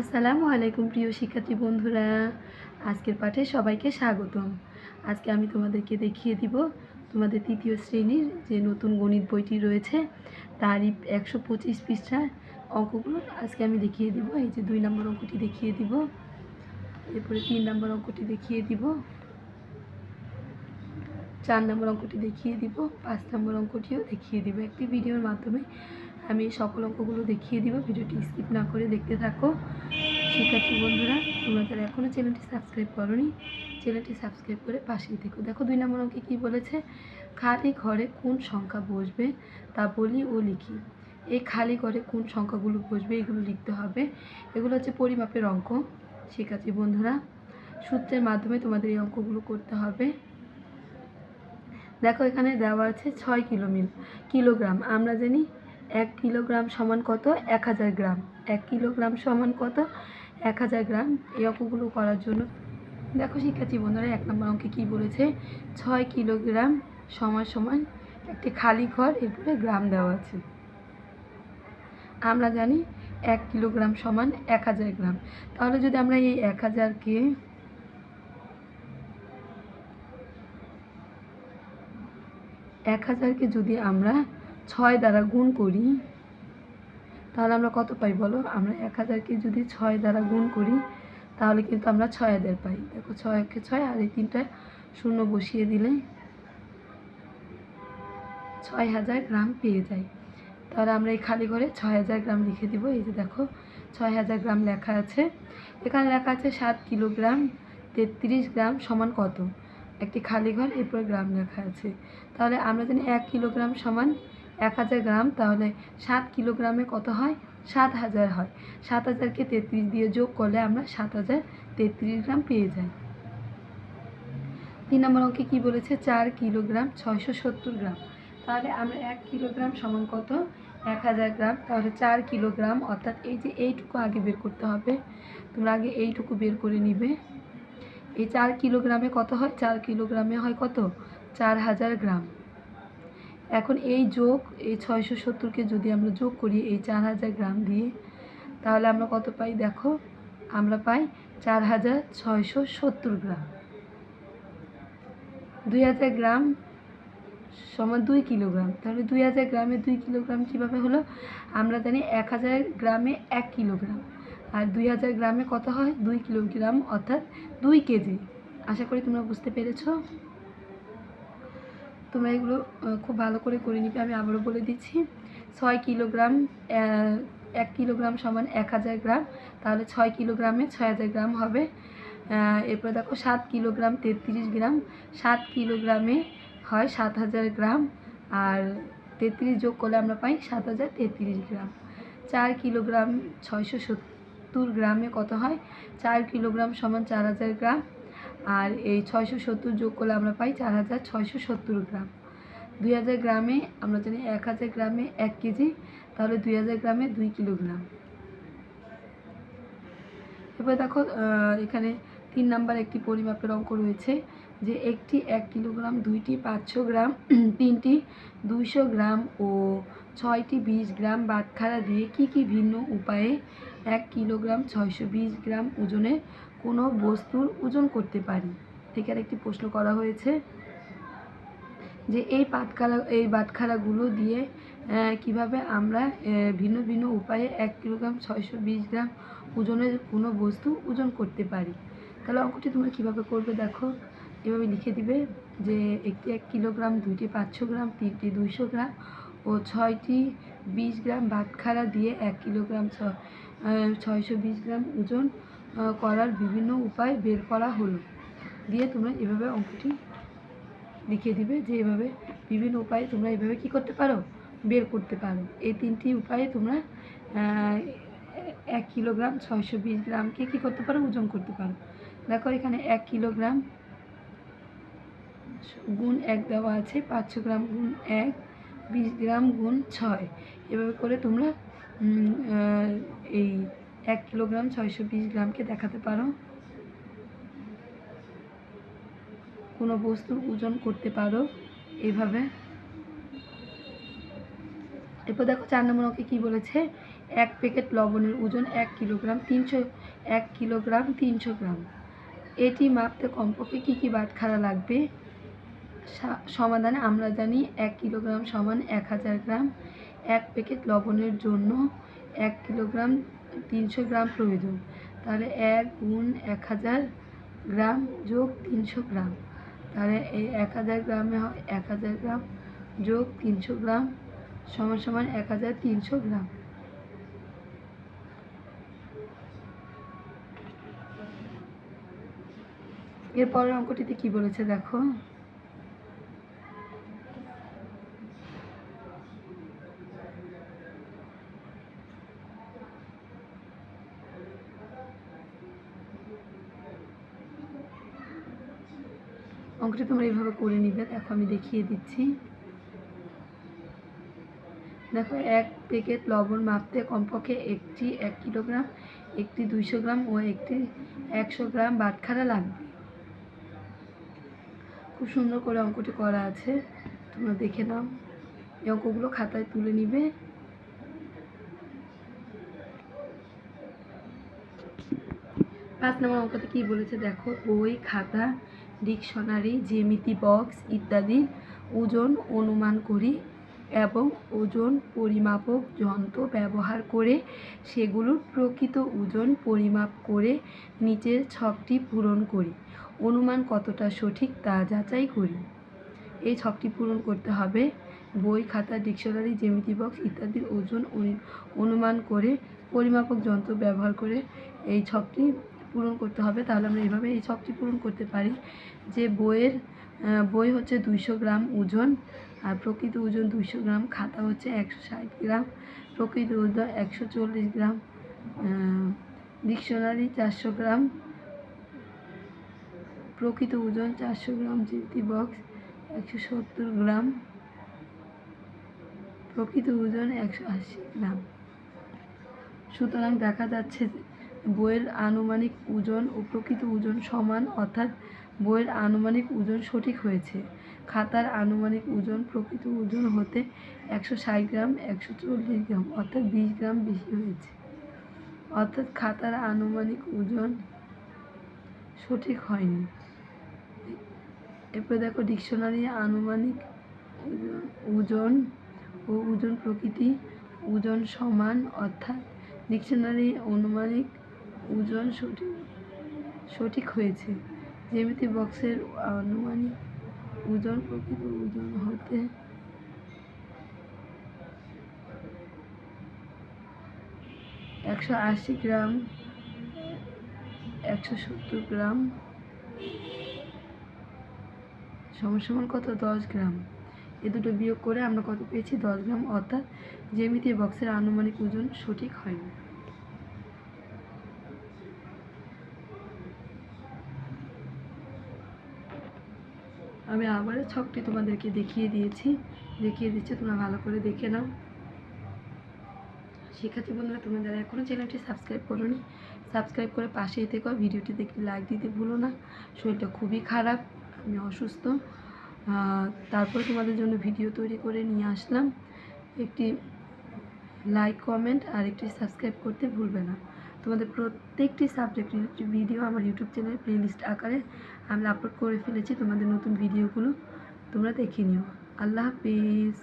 আসসালামু আলাইকুম প্রিয় শিক্ষার্থী বন্ধুরা। আজকের পাঠে সবাইকে স্বাগতম। আজকে আমি তোমাদেরকে দেখিয়ে দিব তোমাদের তৃতীয় শ্রেণির যে নতুন গণিত বইটি রয়েছে, তারই একশো পঁচিশ পৃষ্ঠার অঙ্কগুলো আজকে আমি দেখিয়ে দিব। এই যে দুই নম্বর অঙ্কটি দেখিয়ে দিব। এরপরে তিন নম্বর অঙ্কটি দেখিয়ে দিব। চার নম্বর অঙ্কটি দেখিয়ে দিব। পাঁচ নম্বর অঙ্কটিও দেখিয়ে দিব। একটি ভিডিওর মাধ্যমে আমি সকল অঙ্কগুলো দেখিয়ে দিব, ভিডিওটি স্কিপ না করে দেখতে থাকো। শিক্ষার্থী বন্ধুরা, তোমরা যারা এখনও চ্যানেলটি সাবস্ক্রাইব করনি, চ্যানেলটি সাবস্ক্রাইব করে পাশেই থেকো। দেখো দুই নম্বর অঙ্কে কী বলেছে? খালি ঘরে কোন সংখ্যা বসবে? তা বলি ও লিখি। এই খালি ঘরে কোন সংখ্যাগুলো বসবে? এগুলো লিখতে হবে। এগুলো হচ্ছে পরিমাপের অঙ্ক। শিক্ষার্থী বন্ধুরা, সূত্রের মাধ্যমে তোমাদের এই অঙ্কগুলো করতে হবে। দেখো এখানে দেওয়া আছে ছয় কিলোমিল কিলোগ্রাম। আমরা জানি এক কিলোগ্রাম সমান কত? এক হাজার গ্রাম। এক কিলোগ্রাম সমান কত? এক হাজার গ্রাম। এই অঙ্কগুলো করার জন্য দেখো শিক্ষার্থী বন্ধুরা, এক নম্বর অঙ্কে কী বলেছে? ছয় কিলোগ্রাম সমান সমান একটি খালি ঘর, এরপরে গ্রাম দেওয়া আছে। আমরা জানি এক কিলোগ্রাম সমান এক হাজার গ্রাম। তাহলে যদি আমরা এই এক হাজারকে এক হাজারকে যদি আমরা ছয় দ্বারা গুণ করি, তাহলে আমরা কত পাই বলো? আমরা এক হাজারকে যদি ছয় দ্বারা গুণ করি, তাহলে কিন্তু আমরা ছয় হাজার পাই। দেখো ছয় একে ছয় আর এই তিনটা শূন্য বসিয়ে দিলে ছয় হাজার গ্রাম পেয়ে যাই তাহলে আমরা এই খালি ঘরে ছয় হাজার গ্রাম লিখে দিব। এই যে দেখো, ছয় হাজার গ্রাম লেখা আছে। এখানে লেখা আছে সাত কিলোগ্রাম তেত্রিশ গ্রাম সমান কত? একটি খালি ঘর, এরপর গ্রাম লেখা আছে। তাহলে আমরা জানি এক কিলোগ্রাম সমান এক হাজার গ্রাম, তাহলে সাত কিলোগ্রামে কত হয়? সাত হাজার হয়। সাত হাজারকে তেত্রিশ দিয়ে যোগ করলে আমরা সাত হাজার তেত্রিশ গ্রাম পেয়ে যাই। তিন নম্বর অঙ্কে কী বলেছে? চার কিলোগ্রাম ছয়শো সত্তর গ্রাম। তাহলে আমরা এক কিলোগ্রাম সমান কত? এক হাজার গ্রাম। তাহলে চার কিলোগ্রাম, অর্থাৎ এই যে এইটুকু আগে বের করতে হবে। তোমরা আগে এইটুকু বের করে নিবে। এই চার কিলোগ্রামে কত হয়? চার কিলোগ্রামে হয় কত? চার হাজার গ্রাম। এখন এই যোগ, এই ছয়শো সত্তরকে যদি আমরা যোগ করি, এই চার হাজার গ্রাম দিয়ে, তাহলে আমরা কত পাই? দেখো, আমরা পাই চার হাজার ছয়শো সত্তর গ্রাম। দুই হাজার গ্রাম সমান দুই কিলোগ্রাম। তাহলে দুই হাজার গ্রামে দুই কিলোগ্রাম কীভাবে হলো? আমরা জানি এক হাজার গ্রামে এক কিলোগ্রাম। আর দুই হাজার গ্রামে কত হয়? দুই কিলোগ্রাম, অর্থাৎ দুই কেজি। আশা করি তোমরা বুঝতে পেরেছ? তোমরা এগুলো খুব ভালো করে করে নিবে, আমি আবারও বলে দিচ্ছি। ছয় কিলোগ্রাম এক কিলোগ্রাম সমান এক হাজার গ্রাম, তাহলে ছয় কিলোগ্রামে ছয় হাজার গ্রাম হবে। এরপর দেখো সাত কিলোগ্রাম তেত্রিশ গ্রাম, সাত কিলোগ্রামে হয় সাত হাজার গ্রাম, আর তেত্রিশ যোগ করলে আমরা পাই সাত হাজার তেত্রিশ গ্রাম। চার কিলোগ্রাম ছয়শো সত্তর গ্রামে কত হয়? চার কিলোগ্রাম সমান চার হাজার গ্রাম আর এই ছয়শো সত্তর যোগ করলে আমরা পাই চার হাজার ছয়শো সত্তর গ্রাম। দুই হাজার গ্রামে আমরা জানি এক হাজার গ্রামে এক কেজি, তাহলে দুই হাজার গ্রামে দুই কিলোগ্রাম। এবার দেখো এখানে তিন নাম্বার একটি পরিমাপের অঙ্ক রয়েছে যে একটি এক কিলোগ্রাম, দুইটি পাঁচশো গ্রাম, তিনটি দুইশো গ্রাম ও ছয়টি বিশ গ্রাম বাটখারা দিয়ে কি কি ভিন্ন উপায়ে এক কিলোগ্রাম, ছয়শো বিশ গ্রাম ওজনের কোনো বস্তুর ওজন করতে পারি। থেকে একটি প্রশ্ন করা হয়েছে যে এই পাটখারা এই বাটখারাগুলো দিয়ে কীভাবে আমরা ভিন্ন ভিন্ন উপায়ে এক কিলোগ্রাম, ছয়শো বিশ গ্রাম ওজনের কোনো বস্তু ওজন করতে পারি? তাহলে অঙ্কটি তোমরা কীভাবে করবে দেখো। এভাবে লিখে দিবে যে একটি এক কিলোগ্রাম, দুইটি পাঁচশো গ্রাম, তিনটি দুইশো গ্রাম ও ছয়টি বিশ গ্রাম বাটখারা দিয়ে এক কিলোগ্রাম ছয়শো বিশ গ্রাম ওজন করার বিভিন্ন উপায় বের করা হলো। দিয়ে তোমরা এভাবে অঙ্কটি লিখে দিবে যে এভাবে বিভিন্ন উপায়ে তোমরা এভাবে কি করতে পারো? বের করতে পারো। এই তিনটি উপায়ে তোমরা এক কিলোগ্রাম ছয়শো বিশ গ্রামকে কী করতে পারো? ওজন করতে পারো। দেখো এখানে এক কিলোগ্রাম গুণ এক দেওয়া আছে, পাঁচশো গ্রাম গুণ এক, বিশ গ্রাম গুণ ছয়। এভাবে করে তোমরা এই এক কিলোগ্রাম ছয়শো বিশ গ্রামকে দেখাতে পারো। কোনো বস্তুর ওজন করতে পারো এভাবে। এরপর দেখো চার নম্বর অঙ্কে কী বলেছে? এক প্যাকেট লবণের ওজন এক কিলোগ্রাম তিনশো, এক কিলোগ্রাম তিনশো গ্রাম। এটি মাপতে কমপক্ষে কী কী বাটখারা লাগবে? সমাধানে আমরা জানি এক কিলোগ্রাম সমান এক হাজার গ্রাম। এক প্যাকেট লবণের জন্য এক কিলোগ্রাম তিনশো গ্রাম প্রয়োজন তাহলে এক গুণ এক হাজার গ্রাম যোগ তিনশো গ্রাম। তাহলে এই এক হাজার গ্রামে হয় এক হাজার গ্রাম যোগ তিনশো গ্রাম সমান সমান এক হাজার তিনশো গ্রাম। এরপরের অঙ্কটিতে কি বলেছে দেখো? অঙ্কটি তোমরা এইভাবে করে নিবে। দেখো, আমি দেখিয়ে দিচ্ছি। দেখো, এক প্যাকেট লবণ মাপতে কমপক্ষে একটি এক কিলোগ্রাম, একটি দুইশো গ্রাম ও একটি একশো গ্রাম বাটখারা লাগবে। খুব সুন্দর করে অঙ্কটি করা আছে। তোমরা দেখে নাও। এই অঙ্কগুলো খাতায় তুলে নিবে। পাঁচ নম্বর অঙ্কতে কী বলেছে? দেখো, বই, খাতা ডিকশনারি, জ্যামিতি বক্স ইত্যাদির ওজন অনুমান করি এবং ওজন পরিমাপক যন্ত্র ব্যবহার করে সেগুলোর প্রকৃত ওজন পরিমাপ করে নিচের ছকটি পূরণ করি। অনুমান কতটা সঠিক তা যাচাই করি। এই ছকটি পূরণ করতে হবে। বই, খাতা, ডিকশনারি, জ্যামিতি বক্স ইত্যাদির ওজন অনুমান করে পরিমাপক যন্ত্র ব্যবহার করে এই ছকটি পূরণ করতে হবে, তাহলে আমরা এইভাবে এই ছকটি পূরণ করতে পারি। যে বইয়ের বই হচ্ছে দুইশো গ্রাম ওজন, আর প্রকৃত ওজন দুইশো গ্রাম, খাতা হচ্ছে একশো ষাট গ্রাম, প্রকৃত ওজন একশো চল্লিশ গ্রাম ডিকশনারি চারশো গ্রাম, প্রকৃত ওজন চারশো গ্রাম, জিপি বক্স একশো সত্তর গ্রাম, প্রকৃত ওজন একশো আশি গ্রাম। সুতরাং দেখা যাচ্ছে বইয়ের আনুমানিক ওজন ও প্রকৃত ওজন সমান, অর্থাৎ বইয়ের আনুমানিক ওজন সঠিক হয়েছে। খাতার আনুমানিক ওজন, প্রকৃত ওজন হতে একশো ষাট গ্রাম, একশো চল্লিশ গ্রাম, অর্থাৎ বিশ গ্রাম বেশি হয়েছে। অর্থাৎ খাতার আনুমানিক ওজন সঠিক হয়নি। এরপরে দেখো ডিকশনারি আনুমানিক ওজন- ও ওজন প্রকৃতি, ওজন সমান, অর্থাৎ ডিকশনারি অনুমানিক ওজন সঠিক সঠিক হয়েছে। জ্যামিতি বক্সের আনুমানিক ওজন, প্রকৃত ওজন হতে একশো আশি গ্রাম, একশো সত্তর গ্রাম, সমান সমান কত? দশ গ্রাম। এ দুটো বিয়োগ করে আমরা কত পেয়েছি? দশ গ্রাম। অর্থাৎ জ্যামিতি বক্সের আনুমানিক ওজন সঠিক হয়নি। আমি আবারও ছকটি তোমাদেরকে দেখিয়ে দিয়েছি। দেখিয়ে দিচ্ছি, তোমরা ভালো করে দেখে নাও। শিক্ষার্থী বন্ধুরা, তোমরা যারা এখনও চ্যানেলটি সাবস্ক্রাইব করোনি, সাবস্ক্রাইব করে পাশেই থেকো ভিডিওটি দেখে লাইক দিতে ভুলো না। শরীরটা খুবই খারাপ, আমি অসুস্থ। তারপরে তোমাদের জন্য ভিডিও তৈরি করে নিয়ে আসলাম। একটি লাইক কমেন্ট আর একটি সাবস্ক্রাইব করতে ভুলবে না। তোমাদের প্রত্যেকটি সাবজেক্ট ভিডিও আমার ইউটিউব চ্যানেলে প্লেলিস্ট আকারে আমি আপলোড করে ফেলেছি। তোমাদের নতুন ভিডিওগুলো তোমরা দেখে নিও। আল্লাহ হাফিজ।